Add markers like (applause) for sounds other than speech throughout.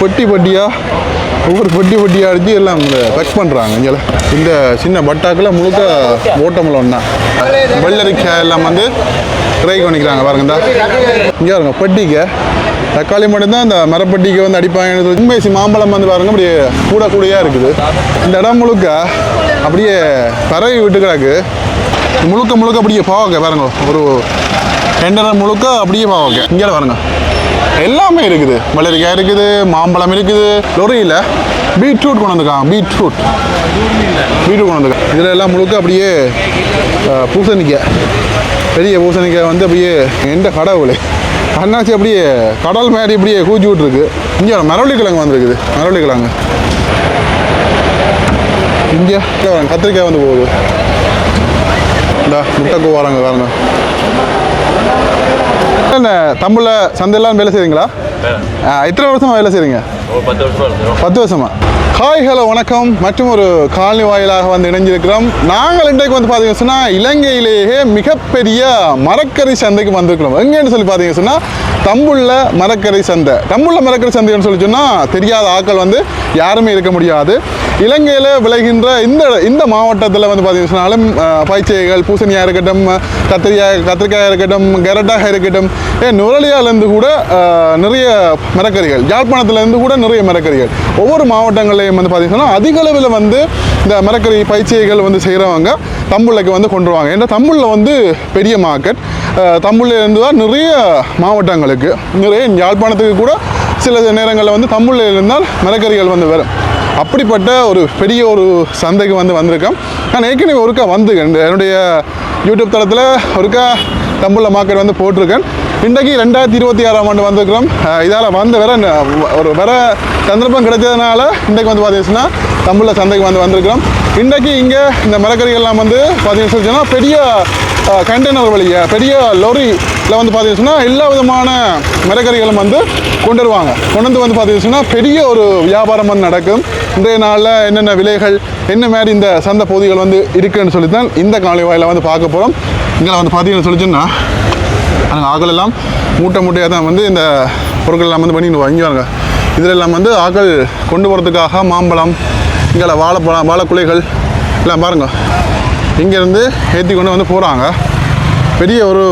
பெட்டி பெட்டியாக ஒவ்வொரு பெட்டி பொட்டியாக அடித்து எல்லாம் பேக் பண்ணுறாங்க இங்கே இந்த சின்ன பட்டாக்கில் முழுக்க ஓட்டமில் தான் வெள்ளரிக்காய் எல்லாம் வந்து ட்ரை பண்ணிக்கிறாங்க பாருங்க இந்த. இங்கே இருங்க பெட்டிக்கு. தக்காளி மட்டும்தான் இந்த மரப்பட்டிக்கு வந்து அடிப்பாங்க உண்மைசி மாம்பழம் வந்து பாருங்க அப்படியே கூட கூடையாக இருக்குது. இந்த இடம் முழுக்க அப்படியே பறவை விட்டு கிடக்கு. முழுக்க முழுக்க அப்படியே பாவக்க பாருங்க ஒரு ரெண்டரை முழுக்க அப்படியே பாவக்க இங்கே பாருங்க. எல்லாமே இருக்குது. மலரிக்காய் இருக்குது மாம்பழம் இருக்குது. லொரியில் பீட்ரூட் கொண்டு வந்துக்கான் பீட்ரூட். பீட்ரூட் கொண்டு வந்துக்கான் இதில் எல்லாம் முழுக்க அப்படியே பூசணிக்காய் பெரிய பூசணிக்காய் வந்து அப்படியே எந்த கடவுளே. அண்ணாச்சி அப்படியே கடல் மாதிரி இப்படியே கூச்சி விட்ருக்கு இங்கே மரவள்ளி கிழங்கு வந்திருக்குது. மரவள்ளி கிழங்கு இங்கே கத்திரிக்காய் வந்து போகுது. இந்த முட்டைக்கு வராங்க காரணம் என்ன தமிழில் சந்தையெல்லாம் வேலை செய்றீங்களா? ஆ, எத்தனை வருஷமா வேலை செய்றீங்க? ஒரு பத்து வருஷமா ஹாய் ஹலோ வணக்கம் மற்றும் ஒரு காலனி வாயிலாக வந்து இணைஞ்சிருக்கிறோம். நாங்கள் இன்றைக்கு வந்து பார்த்தீங்கன்னு சொன்னால் இலங்கையிலேயே மிகப்பெரிய மரக்கறி சந்தைக்கு வந்திருக்கிறோம். எங்கேன்னு சொல்லி பார்த்தீங்கன்னு சொன்னால் தம்புள்ள மரக்கறி சந்தை. தம்புள்ள மரக்கறி சந்தைன்னு சொல்லி சொன்னால் தெரியாத ஆட்கள் வந்து யாருமே இருக்க முடியாது. இலங்கையில் விளைகின்ற இந்த இந்த மாவட்டத்தில் வந்து பார்த்தீங்கன்னு சொன்னாலும் பூசணியாக இருக்கட்டும் கத்திரிக்காய் கத்திரிக்காயாக இருக்கட்டும் கரட்டாக இருக்கட்டும் ஏன் நுரலியாலேருந்து கூட நிறைய மரக்கறிகள் யாழ்ப்பாணத்துலேருந்து கூட நிறைய மரக்கறிகள். ஒவ்வொரு மாவட்டங்களையும் வந்து பார்த்தீங்கன்னா அதிக அளவில் வந்து இந்த மரக்கறி பயிற்சிகள் வந்து செய்கிறவங்க தம்புள்ளைக்கு வந்து கொண்டு வருவாங்க. ஏன்னா தமிழில் வந்து பெரிய மார்க்கெட் தம்புள்ளிலேருந்து தான் நிறைய மாவட்டங்களுக்கு நிறைய யாழ்ப்பாணத்துக்கு கூட சில நேரங்களில் வந்து தமிழில் இருந்தால் மரக்கறிகள் வந்து வரும். அப்படிப்பட்ட ஒரு பெரிய ஒரு சந்தைக்கு வந்து வந்திருக்கேன் நான் ஏற்கனவே ஒருக்கா வந்து என்னுடைய யூடியூப் தளத்தில் ஒருக்கா தம்புள்ள மார்க்கெட் வந்து போட்டிருக்கேன். இன்றைக்கு ரெண்டாயிரத்தி இருபத்தி ஆறாம் ஆண்டு வந்திருக்கிறோம். இதால் வந்து வர ஒரு வர சந்தர்ப்பம் கிடைச்சதுனால இன்றைக்கு வந்து பார்த்தீங்கன்னா தம்புள்ள சந்தைக்கு வந்து வந்திருக்கிறோம். இன்றைக்கு இங்கே இந்த மரக்கறிகள்லாம் வந்து பார்த்தீங்கன்னு பெரிய கண்டெய்னர் வழியாக பெரிய லொரியில் வந்து பார்த்தீங்கன்னா எல்லா விதமான மரக்கறிகளும் வந்து கொண்டு வருவாங்க கொண்டு வந்து வந்து பார்த்தீங்கன்னா பெரிய ஒரு வியாபாரம் வந்து நடக்கும். இன்றைய நாளில் என்னென்ன விலைகள் என்ன மாதிரி இந்த சந்தை பகுதிகள் வந்து இருக்குன்னு சொல்லி தான் இந்த காலை வாயில வந்து பார்க்க போகிறோம் இங்கே வந்து பார்த்தீங்கன்னு சொல்லிச்சுன்னா சொன்னால் ஆக்கள் எல்லாம் மூட்டை மூட்டையாக தான் வந்து இந்த பொருட்கள் எல்லாம் வந்து பண்ணிட்டு வாங்கி வாங்க இதில் எல்லாம் வந்து ஆக்கள் கொண்டு போகிறதுக்காக மாம்பழம் இங்கே வாழைப்பழம் வாழைக்குலைகள் எல்லாம் பாருங்கள் இங்கேருந்து ஏற்றி கொண்டு வந்து போகிறாங்க பெரிய ஒரு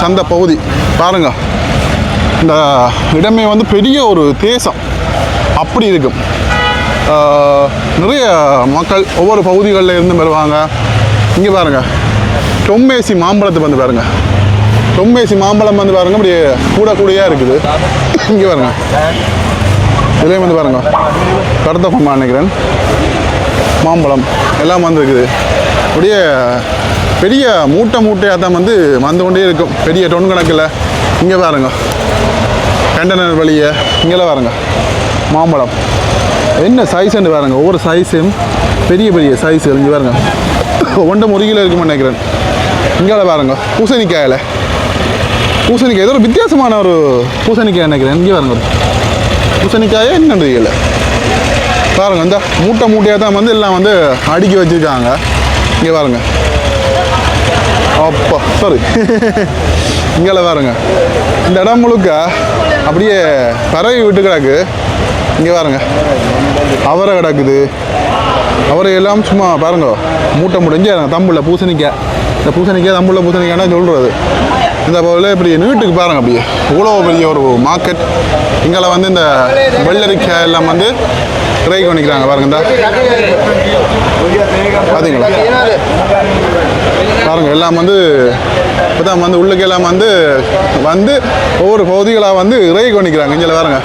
சந்தை பகுதி. பாருங்கள் இந்த இடமே வந்து பெரிய ஒரு தேசம். அப்படி இருக்கும் நிறைய மக்கள் ஒவ்வொரு பகுதிகளில் இருந்து வருவாங்க. இங்கே பாருங்கள் டொம்மேசி மாம்பழத்தை வந்து பாருங்க. டொம்மேசி மாம்பழம் வந்து பாருங்க அப்படியே கூட கூடையாக இருக்குது. இங்கே பாருங்க. இதுலேயும் வந்து பாருங்க. கருத்த பொம்மா நினைக்கிறேன். மாம்பழம் எல்லாம் வந்துருக்குது அப்படியே பெரிய மூட்டை மூட்டையாக தான் வந்து வந்து கொண்டே இருக்கும். பெரிய டொன் கணக்கில். இங்கே பாருங்க. கண்டனர் வழியை இங்கெல்லாம் பாருங்க. மாம்பழம். என்ன சைஸ்ன்னு பாருங்க. ஒவ்வொரு சைஸும் பெரிய பெரிய சைஸ் இங்கே பாருங்க. ஒன்றை ஒரு கிலோ நினைக்கிறேன். இங்கே பாருங்க. பூசணிக்காயில். பூசணிக்காய். ஏதோ ஒரு வித்தியாசமான ஒரு பூசணிக்காய் நினைக்கிறேன். இங்கே பாருங்க. பூசணிக்காயே என்னன்னு தெரியல. பாருங்க இந்த மூட்டை மூட்டையாக தான் வந்து எல்லாம் வந்து அடுக்கி வச்சிருக்காங்க. இங்கே பாருங்க. அப்பா சாரி இங்கே பாருங்க. இந்த இடம் முழுக்க அப்படியே பறவை விட்டு கிடக்கு. இங்கே பாருங்க. அவரை கிடக்குது. அவரை எல்லாம் சும்மா பாருங்க. மூட்டை முடிஞ்சு தம்புள்ள பூசணிக்காய். இந்த பூசணிக்காய் தம்புள்ள பூசணிக்காய்னா சொல்கிறது இந்த போல இப்படி நீட்டுக்கு பாருங்க அப்படியே. இவ்வளோ பெரிய ஒரு மார்க்கெட் இங்கே வந்து இந்த வெள்ளரிக்காய் எல்லாம் வந்து ட்ரை பண்ணிக்கிறாங்க பாருங்க இந்த. பார்த்தீங்களா பாருங்க எல்லாம் வந்து இப்போதான் வந்து உள்ளுக்கு எல்லாம் வந்து வந்து ஒவ்வொரு பகுதிகளாக வந்து இறை பண்ணிக்கிறாங்க இங்கே பாருங்க.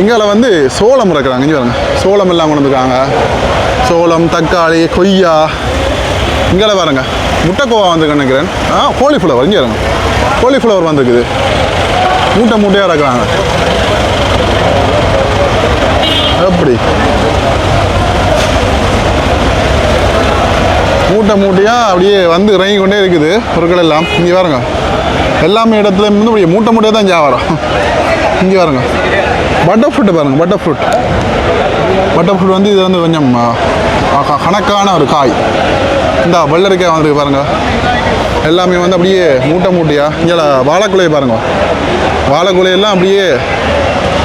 இங்கே வந்து சோளம் இருக்கிறாங்க இங்கே பாருங்க. சோளம் எல்லாம் கொண்டு வந்துருக்காங்க. சோளம் தக்காளி கொய்யா. இங்கே பாருங்க. முட்டைக்கோவா வந்து நினைக்கிறேன். ஆ கோலிஃப்ளவர் இங்கே பாருங்க. கோலிஃப்ளவர் வந்துருக்குது. மூட்டை மூட்டையாக இருக்கிறாங்க எப்படி மூட்டை மூட்டையாக அப்படியே வந்து இறங்கி கொண்டே இருக்குது பொருட்கள் எல்லாம். இங்கே பாருங்க. எல்லாமே இடத்துல இருந்து அப்படியே மூட்டை மூட்டையாக தான் வியாபாரம் இங்கே பாருங்க. பட்டர் ஃப்ரூட் பாருங்கள் பட்டர் ஃப்ரூட் பட்டர் ஃப்ரூட் வந்து இது வந்து கொஞ்சம் கணக்கான ஒரு காய். இந்த வெள்ளரிக்காய் வந்துருக்கு பாருங்கள் எல்லாமே வந்து அப்படியே மூட்டை மூட்டையா. இங்கே வாழைக்குலையை பாருங்க. வாழைக்குலையெல்லாம் அப்படியே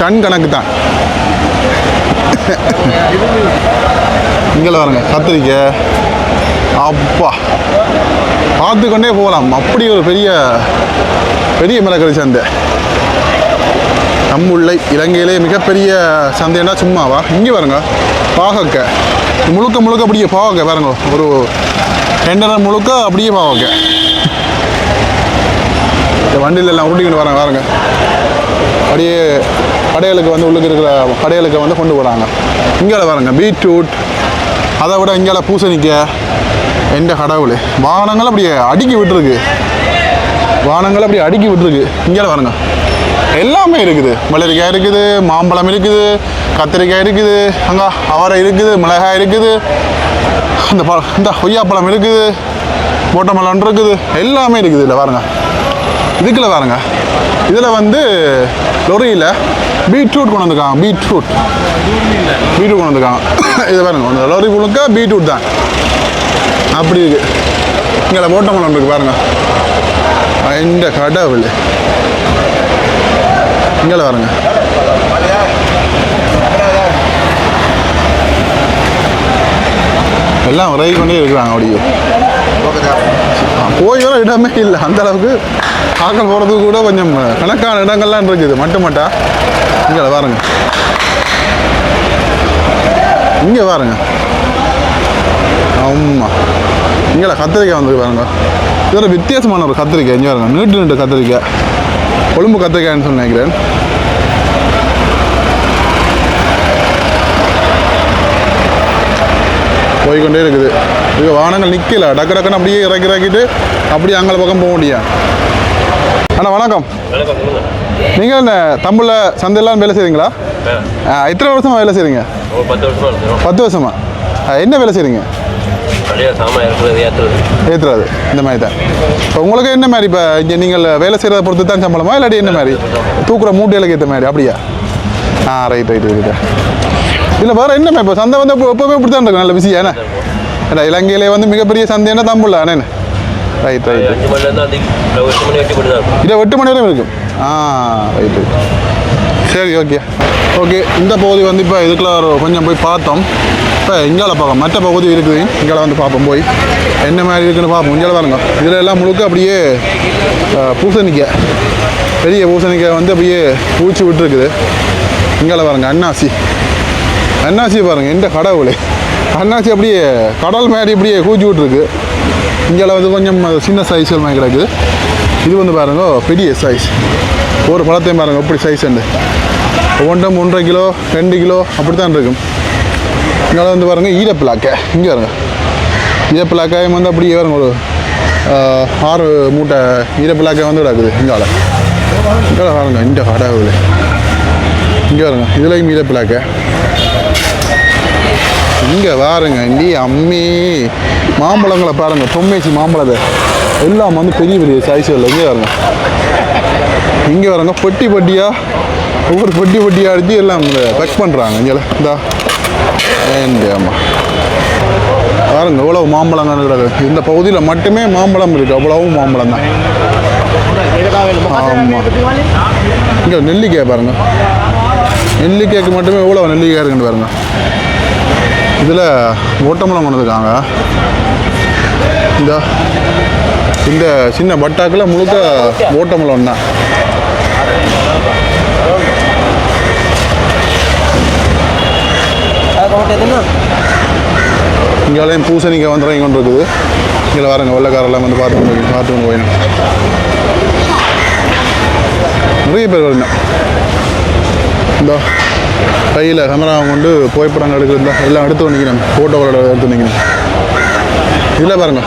டன் கணக்கு தான். இங்கே பாருங்கள் கத்திரிக்காய் அப்பா. பார்த்து கொண்டே போகலாம். அப்படி ஒரு பெரிய பெரிய மிளகறி சந்தை. நம்முள்ளை இலங்கையிலே மிகப்பெரிய சந்தைன்னா சும்மாவா? இங்கே பாருங்க. பாகக்க. முழுக்க முழுக்க அப்படியே பாவக்க பாருங்க. ஒரு ரெண்டரை முழுக்க அப்படியே பாவக்க இந்த வண்டியில எல்லாம் ஊட்டிக்கிட்டு வராங்க பாருங்க. அப்படியே கடைகளுக்கு வந்து உள்ளுக்கு இருக்கிற கடைகளுக்கு வந்து கொண்டு போகிறாங்க இங்கே பாருங்க பீட்ரூட். அதை விட இங்கே பூசணிக்காய். எந்த கடவுளே? வாகனங்கள் அப்படியே அடுக்கி விட்டுருக்கு. வானங்கள் அப்படி அடுக்கி விட்டுருக்கு. இங்கே பாருங்க. எல்லாமே இருக்குது. மலரிக்காய் இருக்குது மாம்பழம் இருக்குது கத்திரிக்காய் இருக்குது அங்கே அவரை இருக்குது மிளகாய் இருக்குது. இந்த பழ இந்த கொய்யாப்பழம் இருக்குது மோட்டமலம் இருக்குது. எல்லாமே இருக்குது இதில் பாருங்க. இதுக்குள்ள பாருங்க. இதில் வந்து லொரியில் பீட்ரூட் கொண்டு வந்துருக்காங்க பீட்ரூட். பீட்ரூட் கொண்டு வந்துருக்காங்க (coughs) இது பாருங்க அந்த லோரி முழுக்க பீட்ரூட் தான். அப்படி இருக்கு. இங்கே மோட்டமலம் இருக்கு பாருங்க. எந்த கடவுள். இங்கே பாருங்க. எல்லாம் விலகி கொண்டே இருக்கிறாங்க அப்படியே. போய் வர இடமே இல்லை. அந்த அளவுக்கு ஆக்கள் போகிறதுக்கு கூட கொஞ்சம் கணக்கான இடங்கள்லாம் இருக்குது. மட்டும் மட்டா இங்கே பாருங்க. இங்கே பாருங்க. ஆமாம் இங்கே கத்திரிக்காய் வந்து பாருங்க. இது ஒரு வித்தியாசமான ஒரு கத்திரிக்காய். இங்கே பாருங்க. நீட்டு நீட்டு கத்திரிக்காய். கொழும்பு கத்திரிக்காய்னு சொல்லி நினைக்கிறேன். போய்க்கொண்டே இருக்குது. இது வாகனங்கள் நிற்கல டக்கு டக்குன்னு அப்படியே இறக்கி இறக்கிட்டு அப்படியே அங்கே பக்கம் போக முடியும் அண்ணா வணக்கம். நீங்கள் இந்த தமிழில் சந்தையெல்லாம் வேலை செய்கிறீங்களா எத்தனை வருஷமா வேலை செய்கிறீங்க பத்து வருஷமா என்ன வேலை செய்கிறீங்க ஏற்றுறது இந்த மாதிரி தான். இப்போ உங்களுக்கு என்ன மாதிரி இப்போ இங்கே நீங்கள் வேலை செய்கிறத பொறுத்து தான் சம்பளமா இல்லாட்டி என்ன மாதிரி? தூக்குற மூட்டைகளுக்கு ஏற்ற மாதிரி அப்படியா? ஆ ரைட் ரைட் ரைட் இல்லை வேறு என்னம்மா இப்போ சந்தை வந்து எப்போ- எப்போவுமே இப்படி தான் இருக்கும். நல்ல பிஸியா என்ன? ஏன்னா இலங்கையிலே வந்து மிகப்பெரிய சந்தைன்னா தம்புள்ள அண்ணே ரைட் ரைட் அந்த எட்டு மணி தான் இருக்கும். ஆ ரைட் ரைட் சரி ஓகே ஓகே இந்த பகுதி வந்து இப்போ இதுக்குள்ள கொஞ்சம் போய் பார்த்தோம். இப்போ இங்கால பார்க்கலாம் மற்ற பகுதி இருக்குது. இங்கால வந்து பார்ப்போம் போய். என்ன மாதிரி இருக்குன்னு பார்ப்போம். இங்கால பாருங்க. இதில் எல்லாம் முழுக்க அப்படியே பூசணிக்காய். பெரிய பூசணிக்காய் வந்து அப்படியே பூச்சி விட்டுருக்குது. இங்கே பாருங்க அன்னாசி அன்னாசி பாருங்கள் எந்த கடவுளே அன்னாசி அப்படியே கடல் மாதிரி இப்படியே கூச்சி விட்ருக்கு இங்கே வந்து கொஞ்சம் அது சின்ன சைஸ்கள் மாதிரி கிடக்குது. இது வந்து பாருங்க பெரிய சைஸ் ஒரு பழத்தையும் பாருங்க எப்படி சைஸ் உண்டு. ஒவ்வொன்றும் ஒன்றரை கிலோ ரெண்டு கிலோ அப்படி தான் இருக்கும். இங்கே வந்து பாருங்க ஈரப்பிளாக்கை இங்கே பாருங்க. ஈரப்பிளாக்காயம் வந்து அப்படியே பாருங்க ஒரு ஆறு மூட்டை ஈரப்பிளாக்காய் வந்து கிடக்குது இங்கால. இங்கே பாருங்க இந்த கடவுள் இங்கே பாருங்க இதுலேயும் ஈரப்பிளாக்கை இங்கே பாருங்க இண்டி அம்மி. மாம்பழங்களை பாருங்க தொம்மேச்சி மாம்பழத்தை. எல்லாம் வந்து பெரிய பெரிய சைஸ்கள் இங்கே பாருங்க. இங்கே பாருங்க பொட்டி பொட்டியாக ஒவ்வொரு பொட்டி பொட்டியாக அடித்து எல்லாம் பேக் பண்ணுறாங்க இங்கே இந்தா. ஆமாம் பாருங்க எவ்வளவு மாம்பழங்கள் இந்த பகுதியில் மட்டுமே மாம்பழம் இருக்குது அவ்வளவும் மாம்பழம் தான். ஆமாம் இங்கே நெல்லிக்காய் பாருங்க. நெல்லிக்காய்க்கு மட்டுமே எவ்வளோ நெல்லிக்காய் இருக்குன்னு பாருங்க. இதில் ஓட்டமலம் கொண்டிருக்காங்க இந்த இந்த சின்ன பட்டாக்கில் முழுக்க ஓட்டமலம் தான். இங்கேயும் பூசணிக்காய் வந்து இறங்கி கொண்டு இருக்குது. இங்கே வரங்க வெள்ளக்காரெல்லாம் வந்து பார்த்து கொண்டு பார்த்து கொண்டு போயிடும் நிறைய பேர் வரணும் இந்த கையில் கேமரா கொண்டு புகைப்படங்கள் எடுக்கிறதா எல்லாம் எடுத்து நிற்கணும் ஃபோட்டோவோட எடுத்து நிற்கணும் இதில் பாருங்க.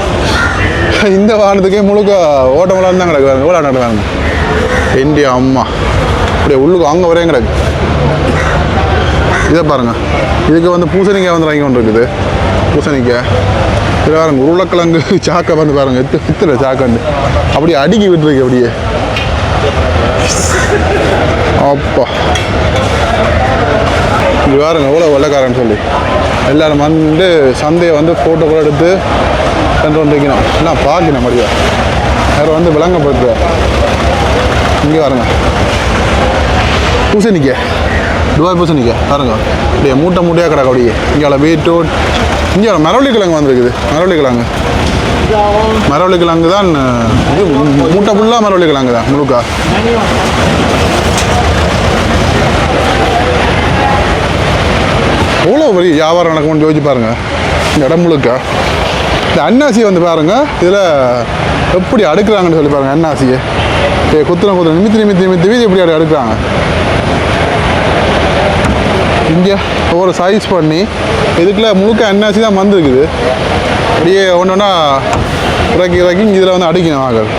இந்த வாகனத்துக்கே முழுக்க ஓட்டமெல்லாம் தான் கிடக்கு பாருங்க. எவ்வளோ நடக்குறாங்க இந்தியா அம்மா. அப்படியே உள்ளுக்கு அங்கே வரையும் கிடக்கு. இதை பாருங்க. இதுக்கு வந்து பூசணிக்காய் வந்து வாங்கி கொண்டு இருக்குது பூசணிக்காய். இது பாருங்க உருளைக்கிழங்கு சாக்கை வந்து பாருங்க. எத்து எத்துல சாக்கண்டு அப்படியே அடுக்கி விட்டுருக்கு அப்படியே. அப்பா. இது பாருங்க எவ்வளோ வெள்ளைக்காரன்னு சொல்லி. எல்லாரும் வந்து சந்தையை வந்து ஃபோட்டோ கூட எடுத்து சென்று வந்துக்கணும் வைக்கணும் எல்லாம் பார்க்கணும் மரியா வேறு வந்து விளங்கப்படுத்துற. இங்கே பாருங்க. பூசணிக்க. துபாய் பூசணிக்க. பாருங்க. அப்படியே மூட்டை மூட்டையாக கிடக்கு அப்படியே. இங்கே பீட்ரூட் இங்கே மரவள்ளி கிழங்கு வந்திருக்குது. மரவள்ளி கிழங்கு மரவள்ளி கிழங்கு தான் இது மூட்டை ஃபுல்லாக மரவள்ளி கிழங்கு தான் முழுக்கா. எவ்வளோ பெரிய வியாபாரம் நடக்கும்னு யோசிச்சு பாருங்கள் இந்த இடம் முழுக்க. இந்த அன்னாசி வந்து பாருங்க இதில் எப்படி அடுக்கிறாங்கன்னு சொல்லி பாருங்கள் அன்னாசியை. ஏ குத்துன குத்துன நிமித்தி நிமித்தி நிமித்தி வீதி எப்படி அப்படி அடுக்குறாங்க? இங்கே ஒவ்வொரு சைஸ் பண்ணி இதுக்குள்ளே முழுக்க அன்னாசி தான் வந்துருக்குது. அப்படியே ஒன்று ஒன்றா இறக்கி இறக்கி இதில் வந்து அடிக்கணும் ஆகல்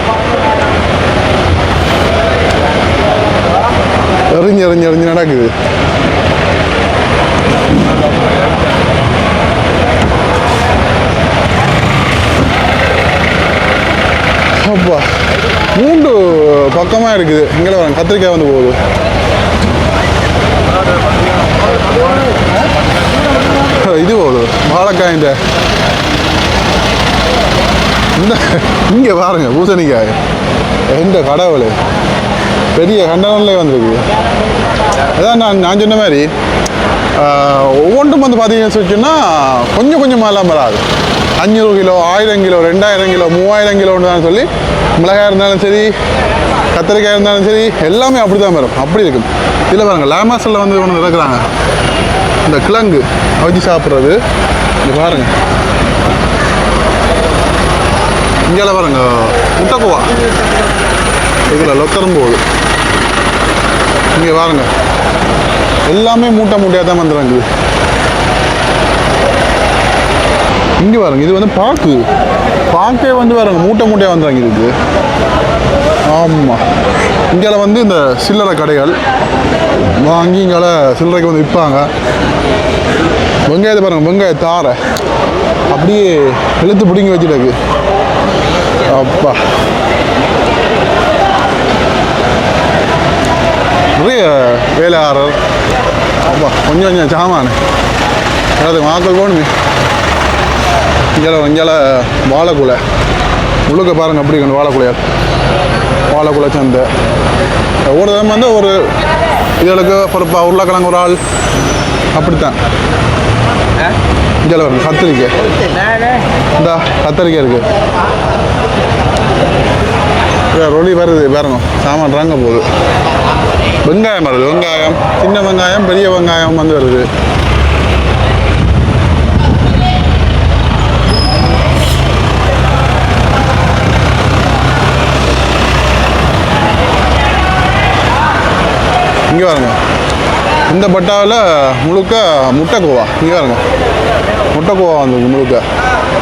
எறிஞ்சு எறிஞ்சு எறிஞ்சு நடக்குது. அப்பா மூன்று பக்கமாக இருக்குது. இங்கே வரேன் கத்திரிக்காய் வந்து போகுது. இது போகுது. வாழைக்காய் இந்த. இந்த இங்கே பாருங்க பூசணிக்காய். எந்த கடவுள்? பெரிய கண்டனம்லேயே வந்திருக்கு. அதான் நான் நான் சொன்ன மாதிரி ஒவ்வொன்றும் வந்து பார்த்தீங்கன்னு சொல்லிச்சுன்னா கொஞ்சம் கொஞ்சமாகலாம் வராது. அஞ்சூறு கிலோ ஆயிரம் கிலோ ரெண்டாயிரம் கிலோ மூவாயிரம் கிலோன்னு தான் சொல்லி மிளகாய் இருந்தாலும் சரி கத்திரிக்காய் இருந்தாலும் சரி எல்லாமே அப்படி தான் வரும். அப்படி இருக்கும். இதில் பாருங்கள் லேமாஸில் வந்து ஒன்று இருக்கிறாங்க இந்த கிழங்கு அவிச்சு சாப்பிட்றது. இது பாருங்கள் இங்கே பாருங்க முட்டைக்குவா இதில் லொத்தரும் போகுது இங்கே பாருங்க எல்லாமே மூட்டை மூட்டையாக தான் வந்துடுறாங்க இங்கே பாருங்க இது வந்து பாக்கு பாக்கே வந்து பாருங்க மூட்டை மூட்டையாக வந்துடுறாங்க இதுக்கு ஆமாம் இங்கே வந்து இந்த சில்லறை கடைகள் வாங்கி இங்கே சில்லறைக்கு வந்து விற்பாங்க வெங்காயத்தை பாருங்க வெங்காய தாரை அப்படியே இழுத்து பிடிங்கி வச்சுட்டாக்கு அப்பா. நிறைய வேலையாளர் அப்பா கொஞ்சம் கொஞ்சம் சாமான். அதாவது மாக்கள் போகணுமே. இங்கே இங்கே வாழைக்குலை முழுக்க பாருங்க அப்படி இருக்கணும் வாழைக்குலையால் வாழைக்குலை சந்தை. ஒவ்வொரு தரம் வந்து ஒரு இதுகளுக்கு பொறுப்பா உருளைக்கிழங்கு ஒரு ஆள். அப்படித்தான். இங்கே வரும் கத்திரிக்காய். இந்தா கத்திரிக்காய் இருக்கு. இதோ ரொலி வருது பாருங்க. சாமான் ராங்க போகுது. வெங்காயம் வருது வெங்காயம். சின்ன வெங்காயம் பெரிய வெங்காயம் வந்து வருது. இங்கே பாருங்க. இந்த பட்டாவில் முழுக்க முட்டைக்கோவா. இங்கே பாருங்க. முட்டைக்கோவா வந்து முழுக்க.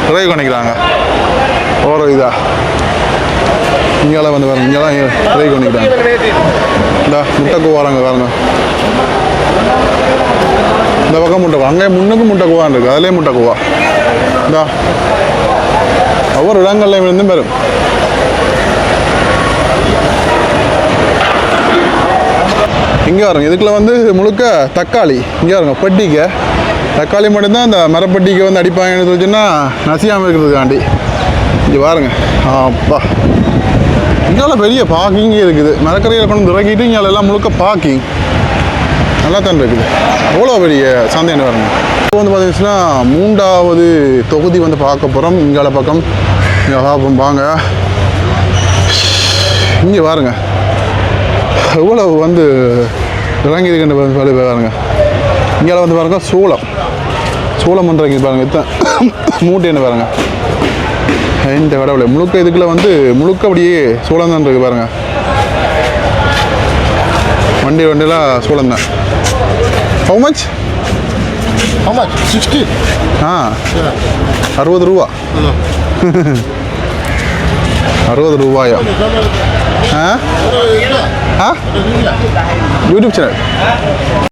நிறைய பண்ணிக்கிறாங்க. ஓரோ இதா. இங்கெல்லாம் வந்து பாருங்க இங்கெல்லாம் நிறைய பண்ணிக்கிறாங்க இந்த முட்டைக்கோவாங்க பாருங்க. இந்த பக்கம் முட்டை அங்கே முன்னுக்கு முட்டைக்கோவான் இருக்குது அதுலேயே முட்டைக்குவா. இந்தா ஒவ்வொரு இடங்கள்லையும் இருந்தும் வரும் இங்கே வருங்க இதுக்குள்ள வந்து முழுக்க தக்காளி. இங்கே வருங்க பெட்டிக்க. தக்காளி மட்டும்தான் இந்த மரப்பட்டிக்கு வந்து அடிப்பாங்கன்னு சொல்லிச்சுன்னா நசியாமல் இருக்கிறதுக்காண்டி. இங்கே பாருங்க அப்பா. இங்கெல்லாம் பெரிய பார்க்கிங்கே இருக்குது. மரக்கரையில் கொண்டு வந்து இறக்கிட்டு இங்கே எல்லாம் முழுக்க பார்க்கிங் நல்லா தான் இருக்குது. அவ்வளோ பெரிய சந்தைன்னு வரணும் இப்போ வந்து பார்த்தீங்கன்னா மூன்றாவது தொகுதி வந்து பார்க்க போகிறோம் இங்கால பக்கம். இங்கே பார்ப்போம் வாங்க. இங்கே பாருங்க. எவ்வளோ வந்து இறங்கியிருக்குன்னு பாருங்க பாருங்கள் பாருங்க. இங்கே வந்து பாருங்க சோளம். சோளம் பண்ணுறீங்க பாருங்க. இத்தனை. மூட்டைன்னு பாருங்க. இந்த கடவுளை முழுக்க இதுக்குள்ள வந்து முழுக்க அப்படியே சூளம் தான் இருக்கு பாருங்க. வண்டி வண்டியெல்லாம் சூளம் தான். How much much? 60? ஆ அறுபது ரூபா. அறுபது ரூபாயா? ஆ? ஆ? YouTube channel.